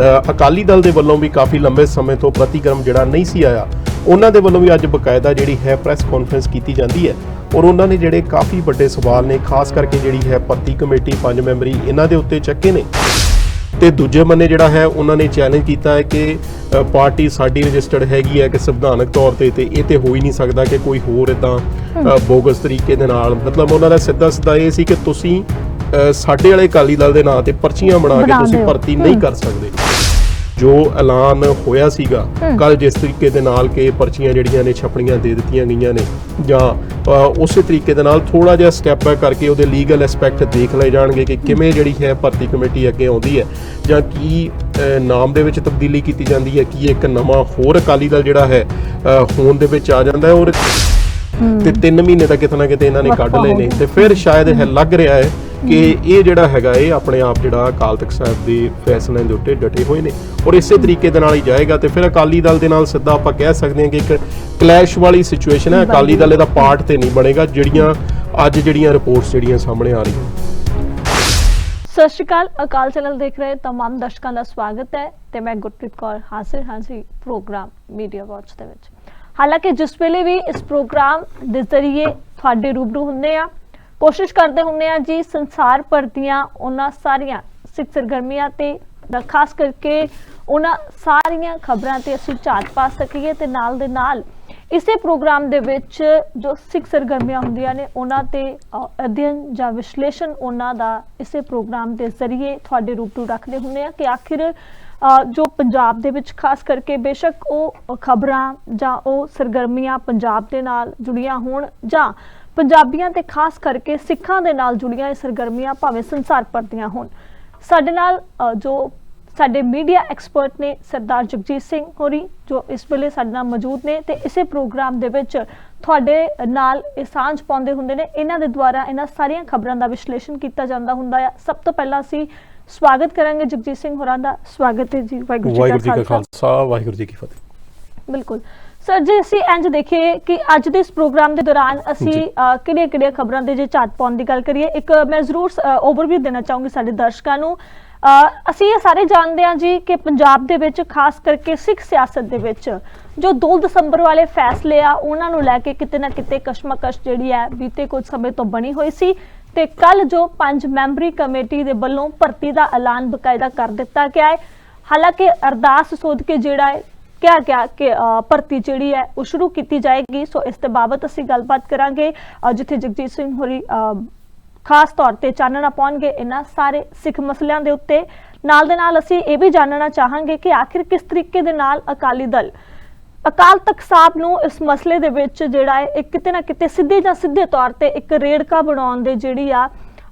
ਅਕਾਲੀ ਦਲ ਦੇ ਵੱਲੋਂ ਵੀ ਕਾਫੀ ਲੰਬੇ ਸਮੇਂ ਤੋਂ ਪ੍ਰਤੀਕਰਮ ਜਿਹੜਾ ਨਹੀਂ ਸੀ ਆਇਆ। ਉਹਨਾਂ ਦੇ ਵੱਲੋਂ ਵੀ ਅੱਜ ਬਕਾਇਦਾ ਜਿਹੜੀ ਹੈ ਪ੍ਰੈਸ ਕਾਨਫਰੰਸ ਕੀਤੀ ਜਾਂਦੀ ਹੈ ਔਰ ਉਹਨਾਂ ਨੇ ਜਿਹੜੇ ਕਾਫੀ ਵੱਡੇ ਸਵਾਲ ਨੇ, ਖਾਸ ਕਰਕੇ ਜਿਹੜੀ ਹੈ ਭਰਤੀ ਕਮੇਟੀ ਪੰਜ ਮੈਂਬਰੀ, ਇਹਨਾਂ ਦੇ ਉੱਤੇ ਚੱਕੇ ਨੇ। ਤੇ ਦੂਜੇ ਬੰਨੇ ਜਿਹੜਾ ਹੈ, ਉਹਨਾਂ ਨੇ ਚੈਲੰਜ ਕੀਤਾ ਹੈ ਕਿ ਪਾਰਟੀ ਸਾਡੀ ਰਜਿਸਟਰਡ ਹੈਗੀ ਹੈ ਕਿ ਸੰਵਿਧਾਨਕ ਤੌਰ ਤੇ ਤੇ ਇਹ ਤੇ ਹੋ ਹੀ ਨਹੀਂ ਸਕਦਾ ਕਿ ਕੋਈ ਹੋਰ ਇਦਾਂ ਬੋਗਸ ਤਰੀਕੇ ਦੇ ਨਾਲ, ਮਤਲਬ ਉਹਨਾਂ ਦਾ ਸਿੱਧਾ ਸਿੱਧਾ ਇਹ ਸੀ ਕਿ ਤੁਸੀਂ ਸਾਡੇ ਵਾਲੇ ਅਕਾਲੀ ਦਲ ਦੇ ਨਾਂ ਤੇ ਪਰਚੀਆਂ ਬਣਾ ਕੇ ਤੁਸੀਂ। ਭਰਤੀ ਨਹੀਂ ਕਰ ਸਕਦੇ। ਜੋ ਐਲਾਨ ਹੋਇਆ ਸੀਗਾ ਕੱਲ ਜਿਸ ਤਰੀਕੇ ਦੇ ਨਾਲ ਕਿ ਪਰਚੀਆਂ ਜਿਹੜੀਆਂ ਨੇ ਛਪਣੀਆਂ ਦੇ ਦਿੱਤੀਆਂ ਗਈਆਂ ਨੇ ਜਾਂ ਉਸੇ ਤਰੀਕੇ ਦੇ ਨਾਲ ਥੋੜਾ ਜਿਹਾ ਸਟੈਪ ਬੈਕ ਕਰਕੇ ਉਹਦੇ ਲੀਗਲ ਐਸਪੈਕਟ ਦੇਖ ਲਏ ਜਾਣਗੇ ਕਿ ਕਿਵੇਂ ਜਿਹੜੀ ਹੈ ਭਰਤੀ ਕਮੇਟੀ ਅੱਗੇ ਆਉਂਦੀ ਹੈ ਜਾਂ ਕੀ ਨਾਮ ਦੇ ਵਿੱਚ ਤਬਦੀਲੀ ਕੀਤੀ ਜਾਂਦੀ ਹੈ ਕੀ ਇੱਕ ਨਵਾਂ ਹੋਰ ਅਕਾਲੀ ਦਲ ਜਿਹੜਾ ਹੈ ਹੋਂਦ ਦੇ ਵਿੱਚ ਆ ਜਾਂਦਾ ਹੈ ਔਰ ਤੇ 3 ਮਹੀਨੇ ਤਾਂ ਕਿਤੇ ਨਾ ਕਿਤੇ ਇਹਨਾਂ ਨੇ ਕੱਢ ਲਏ ਨੇ। ਤੇ ਫਿਰ ਸ਼ਾਇਦ ਇਹ ਲੱਗ ਰਿਹਾ ਹੈ ਕਿ ਇਹ ਜਿਹੜਾ ਹੈਗਾ ਇਹ ਆਪਣੇ ਆਪ ਜਿਹੜਾ ਅਕਾਲ ਤਖਤ ਸਾਹਿਬ ਦੇ ਫੈਸਲਿਆਂ ਦੇ ਉੱਤੇ ਡਟੇ ਹੋਏ ਨੇ ਔਰ ਇਸੇ ਤਰੀਕੇ ਦੇ ਨਾਲ ਹੀ ਜਾਏਗਾ ਤੇ ਫਿਰ ਅਕਾਲੀ ਦਲ ਦੇ ਨਾਲ ਸਿੱਧਾ ਆਪਾਂ ਕਹਿ ਸਕਦੇ ਹਾਂ ਕਿ ਇੱਕ ਕਲੈਸ਼ ਵਾਲੀ ਸਿਚੁਏਸ਼ਨ ਹੈ ਅਕਾਲੀ ਦਲ ਇਹਦਾ ਪਾਰਟ ਤੇ ਨਹੀਂ ਬਣੇਗਾ ਜਿਹੜੀਆਂ ਅੱਜ ਜਿਹੜੀਆਂ ਰਿਪੋਰਟਸ ਜਿਹੜੀਆਂ ਸਾਹਮਣੇ ਆ ਰਹੀਆਂ ਸਤਿ ਸ਼੍ਰੀ ਅਕਾਲ ਅਕਾਲ ਚੈਨਲ ਦੇਖ ਰਹੇ तमाम ਦਰਸ਼ਕਾਂ ਦਾ ਸਵਾਗਤ ਹੈ ਤੇ ਮੈਂ ਗੁਰਪ੍ਰੀਤ ਕੌਰ ਹਾਜ਼ਰ ਹਾਂ ਜੀ ਪ੍ਰੋਗਰਾਮ ਮੀਡੀਆ ਵਾਚ ਦੇ ਵਿੱਚ ਹਾਲਾਂਕਿ ਜਿਸ ਵੇਲੇ ਵੀ ਇਸ ਪ੍ਰੋਗਰਾਮ ਦੇ ਜ਼ਰੀਏ ਤੁਹਾਡੇ ਰੂਬਰੂ ਹੁੰਦੇ ਆ ਕੋਸ਼ਿਸ਼ ਕਰਦੇ ਹੁੰਦੇ ਆ ਜੀ ਸੰਸਾਰ ਭਰ ਦੀਆਂ ਉਹਨਾਂ ਸਾਰੀਆਂ ਸਿੱਖ ਸਰਗਰਮੀਆਂ ਤੇ ਖਾਸ ਕਰਕੇ ਉਹਨਾਂ ਸਾਰੀਆਂ ਖਬਰਾਂ ਤੇ ਅਸੀਂ ਝਾਤ ਪਾ ਸਕੀਏ ਤੇ ਨਾਲ ਦੇ ਨਾਲ ਇਸੇ ਪ੍ਰੋਗਰਾਮ ਦੇ ਵਿੱਚ ਜੋ ਸਿੱਖ ਸਰਗਰਮੀਆਂ ਹੁੰਦੀਆਂ ਨੇ ਉਹਨਾਂ ਤੇ ਅਧਿਐਨ ਜਾਂ ਵਿਸ਼ਲੇਸ਼ਣ ਉਹਨਾਂ ਦਾ ਇਸੇ ਪ੍ਰੋਗਰਾਮ ਦੇ ਜ਼ਰੀਏ ਤੁਹਾਡੇ ਰੂਬਰੂ ਰੱਖਦੇ ਹੁੰਦੇ ਆ ਕਿ ਆਖਿਰ ਅ, ਜੋ ਪੰਜਾਬ ਦੇ ਵਿੱਚ ਖਾਸ ਕਰਕੇ ਬੇਸ਼ੱਕ ਉਹ ਖਬਰਾਂ ਜਾਂ ਉਹ ਸਰਗਰਮੀਆਂ ਪੰਜਾਬ ਦੇ ਨਾਲ ਜੁੜੀਆਂ ਹੋਣ ਜਾਂ ਪੰਜਾਬੀਆਂ ਤੇ ਖਾਸ ਕਰਕੇ ਸਿੱਖਾਂ ਦੇ ਨਾਲ ਜੁੜੀਆਂ ਇਹ ਸਰਗਰਮੀਆਂ ਭਾਵੇਂ ਸੰਸਾਰ ਭਰ ਦੀਆਂ ਹੋਣ। ਸਾਡੇ ਨਾਲ ਜੋ ਸਾਡੇ ਮੀਡੀਆ ਐਕਸਪਰਟ ਨੇ ਸਰਦਾਰ ਜਗਜੀਤ ਸਿੰਘ ਹੋਰੀ ਜੋ ਇਸ ਵੇਲੇ ਸਾਡੇ ਨਾਲ ਮੌਜੂਦ ਨੇ ਤੇ ਇਸੇ ਪ੍ਰੋਗਰਾਮ ਦੇ ਵਿੱਚ ਤੁਹਾਡੇ ਨਾਲ ਇਹ ਸਾਂਝ ਪਾਉਂਦੇ ਹੁੰਦੇ ਨੇ। ਇਹਨਾਂ ਦੇ ਦੁਆਰਾ ਇਹਨਾਂ ਸਾਰੀਆਂ ਖਬਰਾਂ ਦਾ ਵਿਸ਼ਲੇਸ਼ਣ ਕੀਤਾ ਜਾਂਦਾ ਹੁੰਦਾ ਆ। ਸਭ ਤੋਂ ਪਹਿਲਾਂ ਅਸੀਂ ਸਵਾਗਤ ਕਰਾਂਗੇ ਜਗਜੀਤ ਸਿੰਘ ਹੋਰਾਂ ਦਾ। ਸਵਾਗਤ ਹੈ ਜੀ ਵਾਹਿਗੁਰੂ ਜੀ ਕਾ ਖਾਲਸਾ ਵਾਹਿਗੁਰੂ ਜੀ ਕੀ ਫਤਿਹ। ਬਿਲਕੁਲ। ਸਰ ਜੇ ਅਸੀਂ ਇੰਜ ਦੇਖੀਏ ਕਿ ਅੱਜ ਦੇ ਇਸ ਪ੍ਰੋਗਰਾਮ ਦੇ ਦੌਰਾਨ ਅਸੀਂ ਜੀ। ਅਹ, ਕਿਹੜੀਆਂ-ਕਿਹੜੀਆਂ ਖਬਰਾਂ ਦੇ ਜੇ ਝਾਤ ਪਾਉਣ ਦੀ ਗੱਲ ਕਰੀਏ ਇੱਕ ਮੈਂ ਜ਼ਰੂਰ ਓਵਰਵਿਊ ਦੇਣਾ ਚਾਹੂੰਗੀ ਸਾਡੇ ਦਰਸ਼ਕਾਂ ਨੂੰ ਅਸੀਂ ਇਹ ਸਾਰੇ ਜਾਣਦੇ ਹਾਂ ਜੀ ਕਿ ਪੰਜਾਬ ਦੇ ਵਿੱਚ ਖਾਸ ਕਰਕੇ ਸਿੱਖ ਸਿਆਸਤ ਦੇ ਵਿੱਚ ਜੋ 2 ਦਸੰਬਰ ਵਾਲੇ ਫੈਸਲੇ ਆ ਉਹਨਾਂ ਨੂੰ ਲੈ ਕੇ ਕਿਤੇ ਨਾ ਕਿਤੇ ਕਸ਼ਮਕਸ਼ ਜਿਹੜੀ ਹੈ ਬੀਤੇ ਕੁਝ ਸਮੇਂ ਤੋਂ ਬਣੀ ਹੋਈ ਸੀ ਤੇ ਕੱਲ ਜੋ ਪੰਜ ਮੈਂਬਰੀ ਕਮੇਟੀ ਦੇ ਵੱਲੋਂ ਭਰਤੀ ਦਾ ਐਲਾਨ ਬਕਾਇਦਾ ਕਰ ਦਿੱਤਾ ਗਿਆ ਹੈ ਹਾਲਾਂਕਿ ਅਰਦਾਸ ਸੋਧ ਕੇ ਜਿਹੜਾ ਹੈ ਕਿਹਾ ਗਿਆ ਕਿ ਭਰਤੀ ਜਿਹੜੀ ਹੈ ਉਹ ਸ਼ੁਰੂ ਕੀਤੀ ਜਾਏਗੀ। ਸੋ ਇਸ ਦੇ ਬਾਬਤ ਅਸੀਂ ਗੱਲਬਾਤ ਕਰਾਂਗੇ। ਜਿੱਥੇ ਜਗਜੀਤ ਸਿੰਘ ਹੋਰੀ ਅ, ਖਾਸ ਤੌਰ ਤੇ ਚਾਨਣਾ ਪਾਉਣਗੇ ਇਹਨਾਂ ਸਾਰੇ ਸਿੱਖ ਮਸਲਿਆਂ ਦੇ ਉੱਤੇ। ਨਾਲ ਦੇ ਨਾਲ ਅਸੀਂ ਇਹ ਵੀ ਜਾਣਨਾ ਚਾਹਾਂਗੇ ਕਿ ਆਖਿਰ ਕਿਸ ਤਰੀਕੇ ਦੇ ਨਾਲ ਅਕਾਲੀ ਦਲ ਅਕਾਲ ਤਖਤ ਸਾਹਿਬ ਨੂੰ ਇਸ ਮਸਲੇ ਦੇ ਵਿੱਚ ਜਿਹੜਾ ਹੈ ਇੱਕ ਕਿਤੇ ਨਾ ਕਿਤੇ ਸਿੱਧੇ ਜਾਂ ਸਿੱਧੇ ਤੌਰ ਤੇ ਇੱਕ ਰੇੜਕਾ ਬਣਾਉਣ ਦੇ ਜਿਹੜੀ ਆ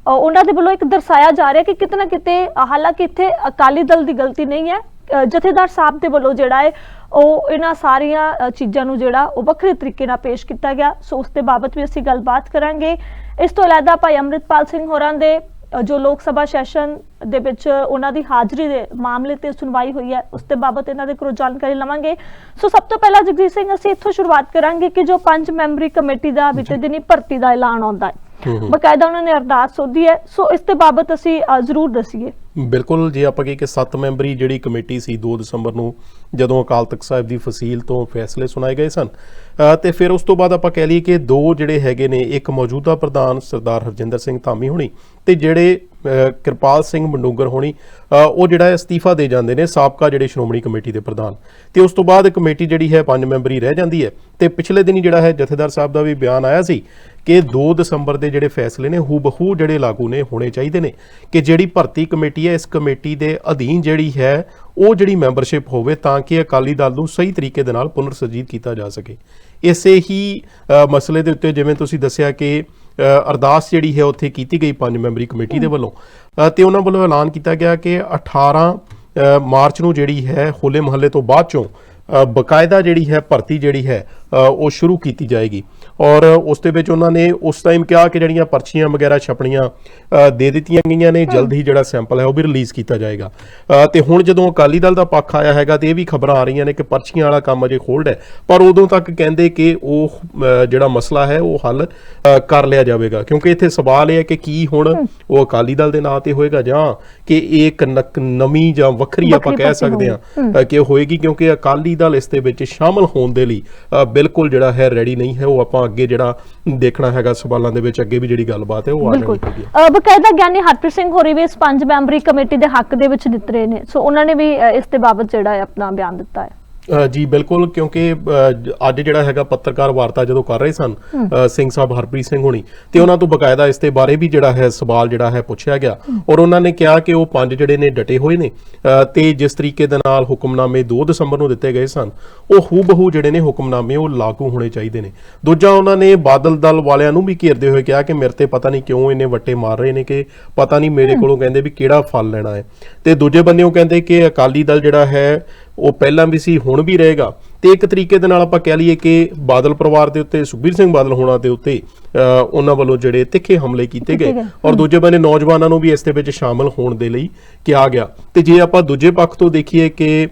ਉਹਨਾਂ ਦੇ ਵੱਲੋਂ ਇੱਕ ਦਰਸਾਇਆ ਜਾ ਰਿਹਾ ਕਿ ਕਿਤੇ ਨਾ ਕਿਤੇ ਹਾਲਾਂਕਿ ਇੱਥੇ ਅਕਾਲੀ ਦਲ ਦੀ ਗਲਤੀ ਨਹੀਂ ਹੈ ਜਥੇਦਾਰ ਸਾਹਿਬ ਦੇ ਵੱਲੋਂ ਜਿਹੜਾ ਹੈ ਉਹ ਇਹਨਾਂ ਸਾਰੀਆਂ ਚੀਜ਼ਾਂ ਨੂੰ ਜਿਹੜਾ ਉਹ ਵੱਖਰੇ ਤਰੀਕੇ ਨਾਲ ਪੇਸ਼ ਕੀਤਾ ਗਿਆ। ਸੋ ਉਸ ਦੇ ਬਾਬਤ ਵੀ ਅਸੀਂ ਗੱਲਬਾਤ ਕਰਾਂਗੇ। ਇਸ ਤੋਂ ਇਲਾਵਾ ਭਾਈ ਅੰਮ੍ਰਿਤਪਾਲ ਸਿੰਘ ਹੋਰਾਂ ਦੇ ਜੋ ਲੋਕ ਸਭਾ ਸੈਸ਼ਨ ਦੇ ਵਿੱਚ ਉਹਨਾਂ ਦੀ ਹਾਜ਼ਰੀ ਦੇ ਮਾਮਲੇ ਤੇ ਸੁਣਵਾਈ ਹੋਈ ਹੈ ਉਸ ਦੇ ਬਾਬਤ ਇਹਨਾਂ ਦੇ ਕੋਲੋਂ ਜਾਣਕਾਰੀ ਲਵਾਂਗੇ। ਸੋ ਸਭ ਤੋਂ ਪਹਿਲਾਂ ਜਗਜੀਤ ਸਿੰਘ ਅਸੀਂ ਇੱਥੋਂ ਸ਼ੁਰੂਆਤ ਕਰਾਂਗੇ ਕਿ ਜੋ ਪੰਜ ਮੈਂਬਰੀ ਕਮੇਟੀ ਦਾ ਬੀਤੇ ਦਿਨੀ ਭਰਤੀ ਦਾ ਐਲਾਨ ਆਉਂਦਾ ਹੂੰ। ਬਕਾਇਦਾ ਉਹਨਾਂ ਨੇ ਅਰਦਾਸ ਸੋਧੀ ਹੈ। ਸੋ ਇਸ ਦੇ ਬਾਬਤ ਅਸੀਂ ਜ਼ਰੂਰ ਦਸੀਏ। ਬਿਲਕੁਲ ਜੇ ਆਪਾਂ ਕਹੀਏ ਕਿ 7 ਮੈਂਬਰੀ ਜਿਹੜੀ ਕਮੇਟੀ ਸੀ 2 ਦਸੰਬਰ ਨੂੰ ਜਦੋਂ ਅਕਾਲ ਤਖਤ ਸਾਹਿਬ ਦੀ ਫਸੀਲ ਤੋਂ ਫੈਸਲੇ ਸੁਣਾਏ ਗਏ ਸਨ। ਤੇ ਫਿਰ ਉਸ ਤੋਂ ਬਾਅਦ ਆਪਾਂ ਕਹਿ ਲਈਏ ਕਿ ਦੋ ਜਿਹੜੇ ਹੈਗੇ ਨੇ ਇੱਕ ਮੌਜੂਦਾ ਪ੍ਰਧਾਨ ਸਰਦਾਰ ਹਰਜਿੰਦਰ ਸਿੰਘ ਧਾਮੀ ਹੋਣੀ ਤੇ ਜਿਹੜੇ ਕਿਰਪਾਲ ਸਿੰਘ ਮੰਡੂਗਰ ਹੋਣੀ ਉਹ ਜਿਹੜਾ ਹੈ ਅਸਤੀਫਾ ਦੇ ਜਾਂਦੇ ਨੇ ਸਾਬਕਾ ਜਿਹੜੇ ਸ਼੍ਰੋਮਣੀ ਕਮੇਟੀ ਦੇ ਪ੍ਰਧਾਨ। ਤੇ ਉਸ ਤੋਂ ਬਾਅਦ ਕਮੇਟੀ ਜਿਹੜੀ ਹੈ ਪੰਜ ਮੈਂਬਰੀ ਰਹਿ ਜਾਂਦੀ ਹੈ। ਤੇ ਪਿਛਲੇ ਦਿਨੀ ਜਿਹੜਾ ਹੈ ਜਥੇਦਾਰ ਸਾਹਿਬ ਦਾ ਵੀ ਬਿਆਨ ਆਇਆ ਸੀ ਕਿ 2 ਦਸੰਬਰ ਦੇ ਜਿਹੜੇ ਫੈਸਲੇ ਨੇ ਹੂ ਬਹੂ ਜਿਹੜੇ ਲਾਗੂ ਨੇ ਹੋਣੇ ਚਾਹੀਦੇ ਨੇ ਕਿ ਜਿਹੜੀ ਭਰਤੀ ਕਮੇਟੀ ਹੈ, ਇਸ ਕਮੇਟੀ ਦੇ ਅਧੀਨ ਜਿਹੜੀ ਹੈ ਉਹ ਜਿਹੜੀ ਮੈਂਬਰਸ਼ਿਪ ਹੋਵੇ ਤਾਂ ਕਿ ਅਕਾਲੀ ਦਲ ਨੂੰ ਸਹੀ ਤਰੀਕੇ ਦੇ ਨਾਲ ਪੁਨਰ ਸਰਜੀਤ ਕੀਤਾ ਜਾ ਸਕੇ। ਇਸੇ ਹੀ ਮਸਲੇ ਦੇ ਉੱਤੇ ਜਿਵੇਂ ਤੁਸੀਂ ਦੱਸਿਆ ਕਿ ਅਰਦਾਸ ਜਿਹੜੀ ਹੈ ਉੱਥੇ ਕੀਤੀ ਗਈ ਪੰਜ ਮੈਂਬਰੀ ਕਮੇਟੀ ਦੇ ਵੱਲੋਂ। ਤੇ ਉਹਨਾਂ ਵੱਲੋਂ ਐਲਾਨ ਕੀਤਾ ਗਿਆ ਕਿ 18 ਅ, ਮਾਰਚ ਨੂੰ ਜਿਹੜੀ ਹੈ ਹੋਲੇ ਮਹੱਲੇ ਤੋਂ ਬਾਅਦ ਚੋਂ ਬਕਾਇਦਾ ਜਿਹੜੀ ਹੈ ਭਰਤੀ ਜਿਹੜੀ ਹੈ ਉਹ ਸ਼ੁਰੂ ਕੀਤੀ ਜਾਏਗੀ। ਔਰ ਉਸ ਦੇ ਵਿੱਚ ਉਹਨਾਂ ਨੇ ਉਸ ਟਾਈਮ ਕਿਹਾ ਕਿ ਜਿਹੜੀਆਂ ਪਰਚੀਆਂ ਵਗੈਰਾ ਛਪਣੀਆਂ ਦੇ ਦਿੱਤੀਆਂ ਗਈਆਂ ਨੇ ਜਲਦ ਹੀ ਜਿਹੜਾ ਸੈਂਪਲ ਹੈ ਉਹ ਵੀ ਰਿਲੀਜ਼ ਕੀਤਾ ਜਾਏਗਾ। ਤੇ ਹੁਣ ਜਦੋਂ ਅਕਾਲੀ ਦਲ ਦਾ ਪੱਖ ਆਇਆ ਹੈਗਾ ਤੇ ਇਹ ਵੀ ਖਬਰਾਂ ਆ ਰਹੀਆਂ ਨੇ ਕਿ ਪਰਚੀਆਂ ਵਾਲਾ ਕੰਮ ਅਜੇ ਹੋਲਡ ਹੈ। ਪਰ ਉਦੋਂ ਤੱਕ ਕਹਿੰਦੇ ਕਿ ਉਹ ਜਿਹੜਾ ਮਸਲਾ ਹੈ ਉਹ ਹੱਲ ਕਰ ਲਿਆ ਜਾਵੇਗਾ। ਕਿਉਂਕਿ ਇੱਥੇ ਸਵਾਲ ਇਹ ਹੈ ਕਿ ਕੀ ਹੁਣ ਉਹ ਅਕਾਲੀ ਦਲ ਦੇ ਨਾਂ ਤੇ ਹੋਏਗਾ ਜਾਂ ਕਿ ਇਹ ਇੱਕ ਨਕ- ਨਵੀਂ ਜਾਂ ਵੱਖਰੀ ਆਪਾਂ ਕਹਿ ਸਕਦੇ ਹਾਂ ਕਿ ਹੋਏਗੀ ਕਿਉਂਕਿ ਅਕਾਲੀ ਦਲ ਇਸ ਦੇ ਵਿੱਚ ਸ਼ਾਮਲ ਹੋਣ ਦੇ ਲਈ ਅ, ਬਿਲਕੁਲ ਜਿਹੜਾ ਹੈ ਰੈਡੀ ਨਹੀਂ ਹੈ ਉਹ ਆਪਾਂ ਅੱਗੇ ਜਿਹੜਾ ਦੇਖਣਾ ਹੈਗਾ ਸਵਾਲਾਂ ਦੇ ਵਿੱਚ ਅੱਗੇ ਵੀ ਜਿਹੜੀ ਗੱਲਬਾਤ ਹੈ ਉਹ ਆ ਬਿਲਕੁਲ। ਜਾਣੀ ਹੈਗੀ ਅ, ਬਕਾਇਦਾ ਗਿਆਨੀ ਹਰਪ੍ਰੀਤ ਸਿੰਘ ਹੋਰੀ ਵੀ ਇਸ ਪੰਜ ਮੈਂਬਰੀ ਕਮੇਟੀ ਦੇ ਹੱਕ ਦੇ ਵਿੱਚ ਨਿਤਰੇ ਨੇ। ਸੋ ਉਹਨਾਂ ਨੇ ਵੀ ਇਸ ਦੇ ਬਾਬਤ ਜਿਹੜਾ ਹੈ ਆਪਣਾ ਬਿਆਨ ਦਿੱਤਾ ਹੈ। ਜੀ ਬਿਲਕੁਲ ਕਿਉਂਕਿ ਅੱਜ ਜਿਹੜਾ ਹੈਗਾ ਪੱਤਰਕਾਰ ਵਾਰਤਾ ਜਦੋਂ ਕਰ ਰਹੇ ਸਨ ਸਿੰਘ ਸਾਹਿਬ ਹਰਪ੍ਰੀਤ ਸਿੰਘ ਹੋਣੀ ਤੇ ਉਹਨਾਂ ਤੋਂ ਬਕਾਇਦਾ ਇਸ ਦੇ ਬਾਰੇ ਵੀ ਜਿਹੜਾ ਹੈ ਸਵਾਲ ਜਿਹੜਾ ਹੈ ਪੁੱਛਿਆ ਗਿਆ। ਔਰ ਉਹਨਾਂ ਨੇ ਕਿਹਾ ਕਿ ਉਹ ਪੰਜ ਜਿਹੜੇ ਨੇ ਡਟੇ ਹੋਏ ਨੇ ਤੇ ਜਿਸ ਤਰੀਕੇ ਦੇ ਨਾਲ ਹੁਕਮਨਾਮੇ 2 ਦਸੰਬਰ ਨੂੰ ਦਿੱਤੇ ਗਏ ਸਨ ਉਹ ਹੂਬਹੂ ਜਿਹੜੇ ਨੇ ਹੁਕਮਨਾਮੇ ਉਹ ਲਾਗੂ ਹੋਣੇ ਚਾਹੀਦੇ ਨੇ। ਦੂਜਾ ਉਹਨਾਂ ਨੇ ਬਾਦਲ ਦਲ ਵਾਲਿਆਂ ਨੂੰ ਵੀ ਘੇਰਦੇ ਹੋਏ ਕਿਹਾ ਕਿ ਮੇਰੇ ਤੇ ਪਤਾ ਨਹੀਂ ਕਿਉਂ ਇਹਨੇ ਵੱਟੇ ਮਾਰ ਰਹੇ ਨੇ ਕਿ ਪਤਾ ਨਹੀਂ ਮੇਰੇ ਕੋਲੋਂ ਕਹਿੰਦੇ ਵੀ ਕਿਹੜਾ ਫਲ ਲੈਣਾ ਹੈ। ਤੇ ਦੂਜੇ ਬੰਦੇ ਉਹ ਕਹਿੰਦੇ ਕਿ ਅਕਾਲੀ ਦਲ ਜਿਹੜਾ ਹੈ ਉਹ ਪਹਿਲਾਂ ਵੀ ਸੀ ਹੁਣ ਵੀ ਰਹੇਗਾ। ਤੇ ਇੱਕ ਤਰੀਕੇ ਦੇ ਨਾਲ ਆਪਾਂ ਕਹਿ ਲਈਏ ਕਿ ਬਾਦਲ ਪਰਿਵਾਰ ਦੇ ਉੱਤੇ ਸੁਖਬੀਰ ਸਿੰਘ ਬਾਦਲ ਹੋਣਾ ਦੇ ਉੱਤੇ ਉਹਨਾਂ ਵੱਲੋਂ ਜਿਹੜੇ ਤਿੱਖੇ ਹਮਲੇ ਕੀਤੇ ਗਏ। ਔਰ ਦੂਜੇ ਬੰਨੇ ਨੌਜਵਾਨਾਂ ਨੂੰ ਵੀ ਇਸ ਦੇ ਵਿੱਚ ਸ਼ਾਮਲ ਹੋਣ ਦੇ ਲਈ ਕਿਹਾ ਗਿਆ। ਤੇ ਜੇ ਆਪਾਂ ਦੂਜੇ ਪੱਖ ਤੋਂ ਦੇਖੀਏ ਕਿ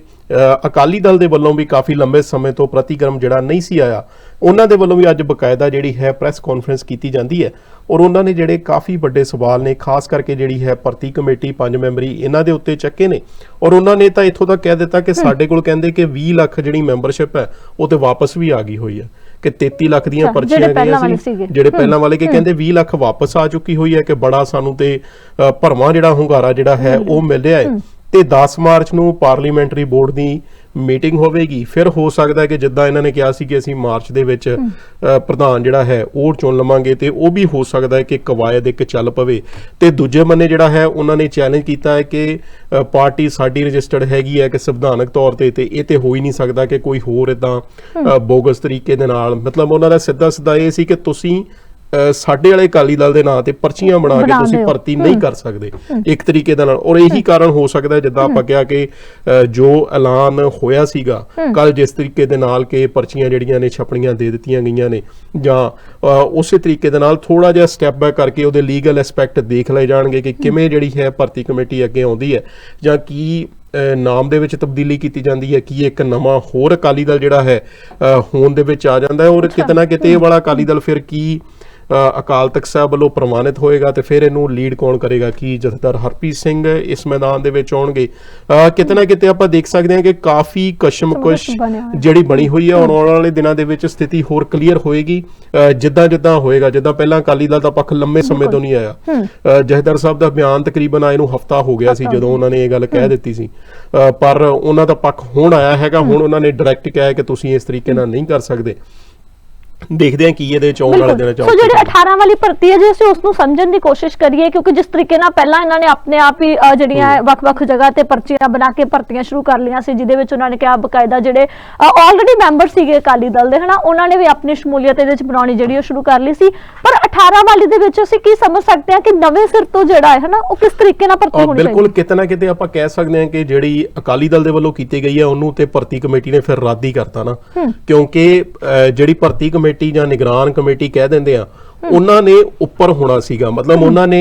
ਅਕਾਲੀ ਦਲ ਦੇ ਵੱਲੋਂ ਵੀ ਕਾਫੀ ਲੰਬੇ ਸਮੇਂ ਤੋਂ ਪ੍ਰਤੀਕਰਮ ਜਿਹੜਾ ਨਹੀਂ ਸੀ ਆਇਆ। ਉਹਨਾਂ ਦੇ ਵੱਲੋਂ ਵੀ ਅੱਜ ਬਕਾਇਦਾ ਜਿਹੜੀ ਹੈ ਪ੍ਰੈਸ ਕਾਨਫਰੰਸ ਕੀਤੀ ਜਾਂਦੀ ਹੈ ਔਰ ਉਹਨਾਂ ਨੇ ਜਿਹੜੇ ਕਾਫੀ ਵੱਡੇ ਸਵਾਲ ਨੇ ਖਾਸ ਕਰਕੇ ਜਿਹੜੀ ਹੈ ਭਰਤੀ ਕਮੇਟੀ ਪੰਜ ਮੈਂਬਰੀ ਇਹਨਾਂ ਦੇ ਉੱਤੇ ਚੱਕੇ ਨੇ ਔਰ ਉਹਨਾਂ ਨੇ ਤਾਂ ਇੱਥੋਂ ਤੱਕ ਕਹਿ ਦਿੱਤਾ ਕਿ ਸਾਡੇ ਕੋਲ ਕਹਿੰਦੇ ਕਿ 20 ਲੱਖ ਜਿਹੜੀ ਮੈਂਬਰਸ਼ਿਪ ਹੈ ਉਹ ਤੇ ਵਾਪਸ ਵੀ ਆ ਗਈ ਹੋਈ ਹੈ ਕਿ 33 ਲੱਖ ਦੀਆਂ ਪਰਚੀਆਂ ਗਈਆਂ ਸੀ। ਜਿਹੜੇ ਪਹਿਲਾਂ ਵਾਲੇ ਕਿ ਕਹਿੰਦੇ 20 ਲੱਖ ਵਾਪਸ ਆ ਚੁੱਕੀ ਹੋਈ ਹੈ ਕਿ ਬੜਾ ਸਾਨੂੰ ਤੇ ਅ, ਭਰਵਾਂ ਜਿਹੜਾ ਹੁੰਗਾਰਾ ਜਿਹੜਾ ਹੈ ਉਹ ਮਿਲ ਰਿਹਾ ਹੈ। ਤੇ 10 ਮਾਰਚ ਨੂੰ ਪਾਰਲੀਮੈਂਟਰੀ ਬੋਰਡ ਦੀ ਮੀਟਿੰਗ ਹੋਵੇਗੀ। ਫਿਰ ਹੋ ਸਕਦਾ ਹੈ ਕਿ ਜਿੱਦਾਂ ਇਹਨਾਂ ਨੇ ਕਿਹਾ ਸੀ ਕਿ ਅਸੀਂ ਮਾਰਚ ਦੇ ਵਿੱਚ ਪ੍ਰਧਾਨ ਜਿਹੜਾ ਹੈ ਉਹ ਚੁਣ ਲਵਾਂਗੇ ਤੇ ਉਹ ਵੀ ਹੋ ਸਕਦਾ ਹੈ ਕਿ ਕਵਾਇਦ ਇੱਕ ਚੱਲ ਪਵੇ। ਤੇ ਦੂਜੇ ਬੰਨੇ ਜਿਹੜਾ ਹੈ ਉਹਨਾਂ ਨੇ ਚੈਲੰਜ ਕੀਤਾ ਹੈ ਕਿ ਪਾਰਟੀ ਸਾਡੀ ਰਜਿਸਟਰਡ ਹੈਗੀ ਹੈ ਕਿ ਸੰਵਿਧਾਨਕ ਤੌਰ ਤੇ ਤੇ ਇਹ ਤੇ ਹੋ ਹੀ ਨਹੀਂ ਸਕਦਾ ਕਿ ਕੋਈ ਹੋਰ ਇਦਾਂ ਬੋਗਸ ਤਰੀਕੇ ਦੇ ਨਾਲ। ਮਤਲਬ ਉਹਨਾਂ ਦਾ ਸਿੱਧਾ ਸਿੱਧਾ ਇਹ ਸੀ ਕਿ ਤੁਸੀਂ ਸਾਡੇ ਵਾਲੇ ਅਕਾਲੀ ਦਲ ਦੇ ਨਾਂ ਤੇ ਪਰਚੀਆਂ ਬਣਾ ਕੇ ਤੁਸੀਂ। ਭਰਤੀ ਨਹੀਂ ਕਰ ਸਕਦੇ। ਇੱਕ ਤਰੀਕੇ ਦੇ ਨਾਲ। ਔਰ ਇਹੀ ਕਾਰਨ ਹੋ ਸਕਦਾ ਜਿੱਦਾਂ ਆਪਾਂ ਕਿਹਾ ਕਿ ਜੋ ਐਲਾਨ ਹੋਇਆ ਸੀਗਾ ਕੱਲ ਜਿਸ ਤਰੀਕੇ ਦੇ ਨਾਲ ਕਿ ਪਰਚੀਆਂ ਜਿਹੜੀਆਂ ਨੇ ਛਪਣੀਆਂ ਦੇ ਦਿੱਤੀਆਂ ਗਈਆਂ ਨੇ ਜਾਂ ਉਸੇ ਤਰੀਕੇ ਦੇ ਨਾਲ ਥੋੜਾ ਜਿਹਾ ਸਟੈਪ ਬੈਕ ਕਰਕੇ ਉਹਦੇ ਲੀਗਲ ਐਸਪੈਕਟ ਦੇਖ ਲਏ ਜਾਣਗੇ ਕਿ ਕਿਵੇਂ ਜਿਹੜੀ ਹੈ ਭਰਤੀ ਕਮੇਟੀ ਅੱਗੇ ਆਉਂਦੀ ਹੈ ਜਾਂ ਕੀ ਨਾਮ ਦੇ ਵਿੱਚ ਤਬਦੀਲੀ ਕੀਤੀ ਜਾਂਦੀ ਹੈ ਕੀ ਇੱਕ ਨਵਾਂ ਹੋਰ ਅਕਾਲੀ ਦਲ ਜਿਹੜਾ ਹੈ ਹੋਂਦ ਦੇ ਵਿੱਚ ਆ ਜਾਂਦਾ ਹੈ ਔਰ ਕਿਤੇ ਨਾ ਕਿਤੇ ਇਹ ਵਾਲਾ ਅਕਾਲੀ ਦਲ ਫਿਰ ਕੀ ਅਕਾਲ ਤਖਤ ਸਾਹਿਬ ਵੱਲੋਂ ਪ੍ਰਮਾਣਿਤ ਹੋਏਗਾ ਤੇ ਫਿਰ ਇਹਨੂੰ ਲੀਡ ਕੌਣ ਕਰੇਗਾ? ਕੀ ਜਥੇਦਾਰ ਹਰਪ੍ਰੀਤ ਸਿੰਘ ਇਸ ਮੈਦਾਨ ਦੇ ਵਿੱਚ ਆਉਣਗੇ? ਕਿਤੇ ਨਾ ਕਿਤੇ ਆਪਾਂ ਦੇਖ ਸਕਦੇ ਹਾਂ ਕਿ ਕਾਫੀ ਕਸ਼ਮਕਸ਼। ਜਿਹੜੀ ਬਣੀ ਹੋਈ ਹੈ ਆਉਣ ਵਾਲੇ ਦਿਨਾਂ ਦੇ ਵਿੱਚ ਸਥਿਤੀ ਹੋਰ ਕਲੀਅਰ ਹੋਏਗੀ। ਜਿੱਦਾਂ ਜਿੱਦਾਂ ਹੋਏਗਾ ਜਿੱਦਾਂ ਪਹਿਲਾਂ ਅਕਾਲੀ ਦਲ ਦਾ ਪੱਖ ਲੰਮੇ ਸਮੇਂ ਤੋਂ ਨਹੀਂ ਆਇਆ। ਜਥੇਦਾਰ ਸਾਹਿਬ ਦਾ ਬਿਆਨ ਤਕਰੀਬਨ ਆਏ ਨੂੰ ਹਫਤਾ ਹੋ ਗਿਆ ਸੀ ਜਦੋਂ ਉਹਨਾਂ ਨੇ ਇਹ ਗੱਲ ਕਹਿ ਦਿੱਤੀ ਸੀ। ਪਰ ਉਹਨਾਂ ਦਾ ਪੱਖ ਹੁਣ ਆਇਆ ਹੈਗਾ ਹੁਣ ਉਹਨਾਂ ਨੇ ਡਾਇਰੈਕਟ ਕਿਹਾ ਕਿ ਤੁਸੀਂ ਇਸ ਤਰੀਕੇ ਨਾਲ ਨਹੀਂ ਕਰ ਸਕਦੇ। ਦੇਖਦੇ ਹਾਂ ਕੀ ਇਹਦੇ ਵਿੱਚ ਆਉਣ ਵਾਲੇ ਦਿਨਾਂ ਚ ਸੋ ਜਿਹੜੀ 18 ਵਾਲੀ ਭਰਤੀ ਹੈ ਜੇ ਅਸੀਂ ਉਸ ਨੂੰ ਸਮਝਣ ਦੀ ਕੋਸ਼ਿਸ਼ ਕਰੀਏ ਕਿਉਂਕਿ ਜਿਸ ਤਰੀਕੇ ਨਾਲ ਪਹਿਲਾਂ ਇਹਨਾਂ ਨੇ ਆਪਣੇ ਆਪ ਹੀ ਅ, ਜਿਹੜੀਆਂ ਹੈ। ਵੱਖ-ਵੱਖ ਜਗ੍ਹਾ ਤੇ ਪਰਚੀਆਂ ਬਣਾ ਕੇ ਭਰਤੀਆਂ ਸ਼ੁਰੂ ਕਰ ਲਈਆਂ ਸੀ ਜਿਹਦੇ ਵਿੱਚ ਉਹਨਾਂ ਨੇ ਕਿਹਾ ਬਕਾਇਦਾ ਜਿਹੜੇ ਆਲਰੇਡੀ ਮੈਂਬਰ ਸੀਗੇ ਅਕਾਲੀ ਦਲ ਦੇ ਹਨਾ ਉਹਨਾਂ ਨੇ ਵੀ ਆਪਣੀ ਸ਼ਮੂਲੀਅਤ ਇਹਦੇ ਵਿੱਚ ਬਣਾਉਣੀ ਜਿਹੜੀ ਉਹ ਸ਼ੁਰੂ ਕਰ ਲਈ ਸੀ। ਪਰ 18 ਵਾਲੀ ਦੇ ਵਿੱਚ ਅਸੀਂ ਕੀ ਸਮਝ ਸਕਦੇ ਹਾਂ ਕਿ ਨਵੇਂ ਸਿਰ ਤੋਂ ਜਿਹੜਾ ਹੈ ਹਨਾ ਉਹ ਕਿਸ ਤਰੀਕੇ ਨਾਲ ਭਰਤੀ ਔਰ ਹੋਣੀ ਬਿਲਕੁਲ ਚਾਹੀਦੀ ਕਿਤੇ ਨਾ ਕਿਤੇ ਆਪਾਂ ਕਹਿ ਸਕਦੇ ਹਾਂ ਕਿ ਜਿਹੜੀ ਅਕਾਲੀ ਦਲ ਦੇ ਵੱਲੋਂ ਕੀਤੀ ਗਈ ਹੈ ਉਹਨੂੰ ਤੇ ਭਰਤੀ ਕਮੇਟੀ ਨੇ ਫਿਰ ਰੱਦ ਹੀ ਕਰਤਾ ਨਾ। ਕਿਉਂਕਿ ਅਹ, ਜਿਹੜੀ ਭਰਤੀ ਕਮੇਟੀ ਜਾਂ ਨਿਗਰਾਨ ਕਮੇਟੀ ਕਹਿ ਦਿੰਦੇ ਆ ਉਹਨਾਂ ਨੇ ਉੱਪਰ ਹੋਣਾ ਸੀਗਾ। ਮਤਲਬ ਉਹਨਾਂ ਨੇ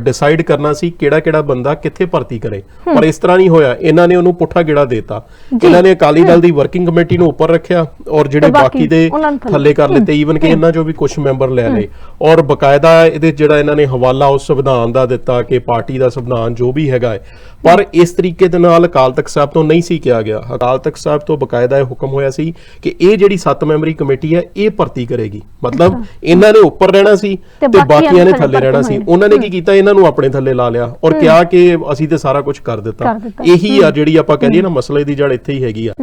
ਡਿਸਾਈਡ ਕਰਨਾ ਸੀ ਕਿਹੜਾ ਕਿਹੜਾ ਬੰਦਾ ਕਿੱਥੇ ਭਰਤੀ ਕਰੇ। ਪਰ ਇਸ ਤਰ੍ਹਾਂ ਨਹੀਂ ਹੋਇਆ। ਇਹਨਾਂ ਨੇ ਉਹਨੂੰ ਪੁੱਠਾ ਗੇੜਾ ਦੇਤਾ। ਇਹਨਾਂ ਨੇ ਅਕਾਲੀ ਦਲ ਦੀ ਵਰਕਿੰਗ ਕਮੇਟੀ ਨੂੰ ਉੱਪਰ ਰੱਖਿਆ ਔਰ ਜਿਹੜੇ ਬਾਕੀ ਦੇ ਥੱਲੇ। ਕਰ ਲਿੱਤੇ। ਈਵਨ ਕਿ ਇਹਨਾਂ ਚੋਂ ਵੀ ਕੁਝ ਮੈਂਬਰ ਲੈ ਲਏ। ਔਰ ਬਕਾਇਦਾ ਇਹਦੇ ਜਿਹੜਾ ਇਹਨਾਂ ਨੇ ਹਵਾਲਾ ਉਸ ਸੰਵਿਧਾਨ ਦਾ ਦਿੱਤਾ ਕਿ ਪਾਰਟੀ ਦਾ ਸੰਵਿਧਾਨ ਜੋ ਵੀ ਹੈਗਾ ਹੈ ਪਰ ਇਸ ਤਰੀਕੇ ਦੇ ਨਾਲ ਅਕਾਲ ਤਖਤ ਸਾਹਿਬ ਤੋਂ ਨਹੀਂ ਸੀ ਕਿਹਾ ਗਿਆ। ਅਕਾਲ ਤਖਤ ਸਾਹਿਬ ਤੋਂ ਬਕਾਇਦਾ ਇਹ ਹੁਕਮ ਹੋਇਆ ਸੀ ਕਿ ਇਹ ਜਿਹੜੀ 7 ਮੈਂਬਰੀ ਕਮੇਟੀ ਹੈ ਇਹ ਭਰਤੀ ਕਰੇਗੀ। ਮਤਲਬ ਇਹਨਾਂ ਨੇ ਉੱਪਰ ਰਹਿਣਾ ਸੀ ਤੇ ਬਾਕੀਆਂ ਨੇ ਥੱਲੇ ਰਹਿਣਾ ਸੀ। ਉਹਨਾਂ ਨੇ ਕੀ ਕੀਤਾ? ਇਹਨਾਂ ਨੂੰ ਆਪਣੇ ਥੱਲੇ ਲਾ ਲਿਆ ਔਰ ਕਿਹਾ ਕਿ ਅਸੀਂ ਤੇ ਸਾਰਾ ਕੁਝ ਕਰ ਦਿੱਤਾ। ਇਹੀ ਆ ਜਿਹੜੀ ਆਪਾਂ ਕਹਿੰਦੇ ਨਾ ਮਸਲੇ ਦੀ ਜੜ ਇੱਥੇ ਹੀ ਹੈਗੀ ਆ।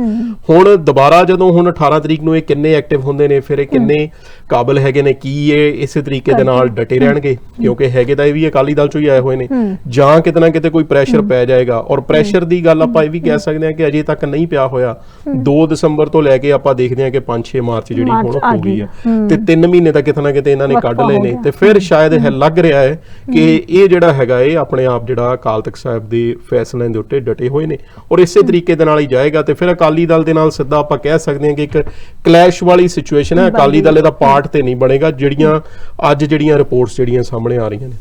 ਹੁਣ ਦੁਬਾਰਾ ਜਦੋਂ ਹੁਣ 18 ਤਰੀਕ ਨੂੰ ਇਹ ਕਿੰਨੇ ਐਕਟਿਵ ਹੁੰਦੇ ਨੇ ਫਿਰ ਇਹ ਕਿੰਨੇ ਕਾਬਲ ਹੈਗੇ ਨੇ ਕੀ ਇਹ ਇਸੇ ਤਰੀਕੇ ਦੇ ਨਾਲ ਡਟੇ ਰਹਿਣਗੇ? ਕਿਉਂਕਿ ਹੈਗੇ ਤਾਂ ਇਹ ਵੀ ਅਕਾਲੀ ਦਲ ਚੋਂ ਹੀ ਆਏ ਹੋਏ ਨੇ। ਜਾਂ ਕਿਤੇ ਨਾ ਕਿਤੇ ਕੋਈ ਪ੍ਰੈਸ਼ਰ ਪੈ ਜਾਏਗਾ। ਔਰ ਪ੍ਰੈਸ਼ਰ ਦੀ ਗੱਲ ਆਪਾਂ ਇਹ ਵੀ ਕਹਿ ਸਕਦੇ ਹਾਂ ਕਿ ਅਜੇ ਤੱਕ ਨਹੀਂ ਪਿਆ ਹੋਇਆ। 2 ਦਸੰਬਰ ਤੋਂ ਲੈ ਕੇ ਆਪਾਂ ਦੇਖਦੇ ਹਾਂ ਕਿ 5-6 ਮਾਰਚ ਜਿਹੜੀ ਹੁਣ ਹੋ ਗਈ ਹੈ। ਤੇ 3 ਮਹੀਨੇ ਤਾਂ ਕਿਤੇ ਨਾ ਕਿਤੇ ਇਹਨਾਂ ਨੇ ਕੱਢ ਲਏ ਨੇ। ਤੇ ਫਿਰ ਸ਼ਾਇਦ ਇਹ ਲੱਗ ਰਿਹਾ ਹੈ ਕਿ ਇਹ ਜਿਹੜਾ ਹੈਗਾ ਇਹ ਆਪਣੇ ਆਪ ਜਿਹੜਾ ਅਕਾਲ ਤਖਤ ਸਾਹਿਬ ਦੇ ਫੈਸਲਿਆਂ ਦੇ ਉੱਤੇ ਡਟੇ ਹੋਏ ਨੇ। ਔਰ ਇਸੇ ਤਰੀਕੇ ਦੇ ਨਾਲ ਹੀ ਜਾਏਗਾ ਤੇ ਫਿਰ ਅਕਾਲੀ ਦਲ ਦੇ ਨਾਲ ਸਿੱਧਾ ਆਪਾਂ ਕਹਿ ਸਕਦੇ ਹਾਂ ਕਿ ਇੱਕ ਕਲੈਸ਼ ਵਾਲੀ ਸਿਚੁਏਸ਼ਨ ਹੈ। ਅਕਾਲੀ ਦਲ ਇਹਦਾ ਪਾਰਟ ਤੇ ਨਹੀਂ ਬਣੇਗਾ। ਜਿਹੜੀਆਂ ਅੱਜ ਜਿਹੜੀਆਂ ਰਿਪੋਰਟਸ ਜਿਹੜੀਆਂ ਸਾਹਮਣੇ ਆ ਰਹੀਆਂ ਨੇ।